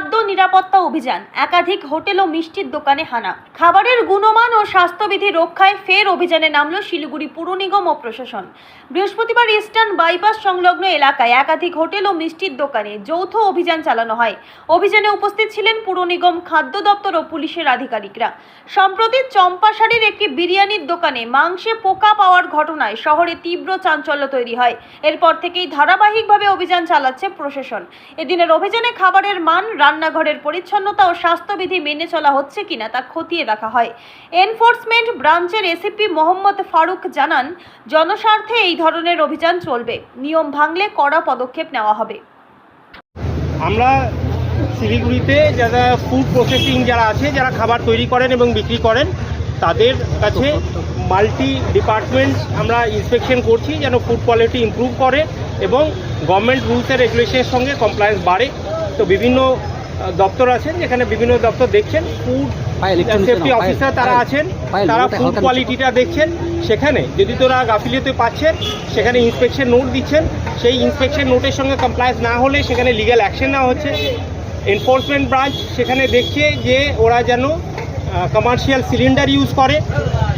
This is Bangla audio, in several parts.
খাদ্য নিরাপত্তা অভিযান, একাধিক হোটেল ও মিষ্টির দোকানে হানা। খাবারের গুণমান ও স্বাস্থ্যবিধি রক্ষায় ফের অভিযানে নামল শিলিগুড়ি পুর নিগম ও প্রশাসন। বৃহস্পতিবার ইস্টার্ন বাইপাস সংলগ্ন এলাকায় একাধিক হোটেল ও মিষ্টির দোকানে যৌথ অভিযান চালানো হয়। অভিযানে উপস্থিত ছিলেন পুর নিগম খাদ্য দপ্তর ও পুলিশের আধিকারিকরা। সম্প্রতি চম্পাশাড়ির একটি বিরিয়ানির দোকানে মাংসে পোকা পাওয়ার ঘটনায় শহরে তীব্র চাঞ্চল্য তৈরি হয়। এরপর থেকেই ধারাবাহিকভাবে অভিযান চালাচ্ছে প্রশাসন। এদিনের অভিযানে খাবারের মান রান্নাঘরের পরিচ্ছন্নতা ও স্বাস্থ্যবিধি মেনে চলা হচ্ছে কিনা তা খতিয়ে দেখা হয়। এনফোর্সমেন্ট ব্রাঞ্চের এসিপি মোহাম্মদ ফারুক জানান, জনস্বার্থে এই ধরনের অভিযান চলবে। নিয়ম ভাঙলে কড়া পদক্ষেপ নেওয়া হবে। আমরা শিলিগুড়িতে যারা ফুড প্রসেসিং যারা আছে, যারা খাবার তৈরি করেন এবং বিক্রি করেন, তাদের কাছে মাল্টি ডিপার্টমেন্ট আমরা ইন্সপেকশন করছি যেন ফুড কোয়ালিটি ইমপ্রুভ করে এবং গভর্নমেন্ট রুলস অ্যান্ড রেগুলেশনের সঙ্গে কমপ্লায়েন্স বাড়ে। তো বিভিন্ন দপ্তর আছেন যেখানে বিভিন্ন দপ্তর দেখছেন ফুড সেফটি অফিসার তারা আছেন তারা ফুড কোয়ালিটিটা দেখছেন। সেখানে যদি তোরা গাফিলিতে পাচ্ছেন সেখানে ইন্সপেকশন নোট দিচ্ছেন সেই ইন্সপেকশন নোটের সঙ্গে কমপ্লায়েন্স না হলে সেখানে লিগ্যাল অ্যাকশন নেওয়া হচ্ছে। এনফোর্সমেন্ট ব্রাঞ্চ সেখানে দেখছে যে ওরা যেন কমার্শিয়াল সিলিন্ডার ইউজ করে।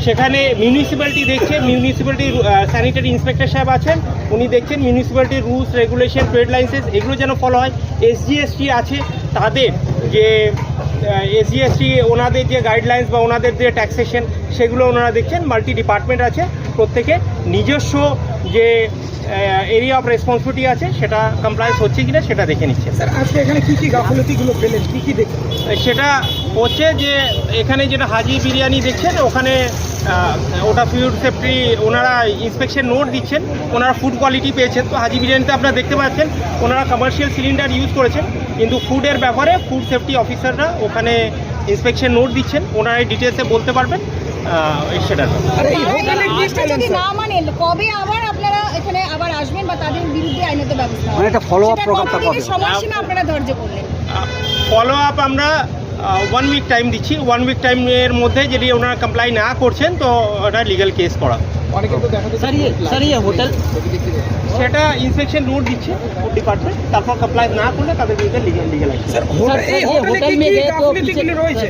সেখানে মিউনিসিপ্যালিটি দেখছে মিউনিসিপ্যালিটির স্যানিটারি ইন্সপেক্টর সাহেব আছেন। উনি দেখছেন মিউনিসিপ্যালিটির রুলস রেগুলেশন ট্রেড লাইসেন্স এগুলো যেন ফলো হয়। এসজিএসটি আছে, তাদের যে এসজিএসটি ওনাদের যে গাইডলাইন্স বা ওনাদের যে ট্যাক্সেশন সেগুলো ওনারা দেখছেন। মাল্টি ডিপার্টমেন্ট আছে প্রত্যেকে নিজস্ব যে এরিয়া অফ রেসপন্সিবিলিটি আছে সেটা কমপ্লায়েন্স হচ্ছে কিনা সেটা দেখে নিচ্ছে। স্যার আজকে এখানে কি কি গাফলতিগুলো পেলেন? কি কি দেখলেন? সেটা হচ্ছে যে এখানে যেটা হাজি বিরিয়ানি দেখছেন ওখানে ওটা ফুড সেফটি ওনারা ইন্সপেকশন নোট দিচ্ছেন ওনারা ফুড কোয়ালিটি পেয়েছেন। তো হাজি বিরিয়ানিতে আপনারা দেখতে পাচ্ছেন ওনারা কমার্শিয়াল সিলিন্ডার ইউজ করেছেন কিন্তু ফুডের ব্যাপারে ফুড সেফটি অফিসাররা ওখানে ইন্সপেকশন নোট দিচ্ছেন ওনারা এই ডিটেলসে বলতে পারবেন। মানে, কবে আবার আপনারা এখানে আবার আসবেন বা তাদের বিরুদ্ধে আইনত ফলো ফলো আপ আমরা ওয়ান উইক টাইম দিচ্ছি। ওয়ান উইক টাইমের মধ্যে যদি ওনারা কমপ্লাই না করছেন তো ওটা লিগাল কেস করা। সেটা ইনস্পেকশন রুট দিচ্ছে ডিপার্টমেন্ট তারপর কমপ্লাই না করলে রয়েছে?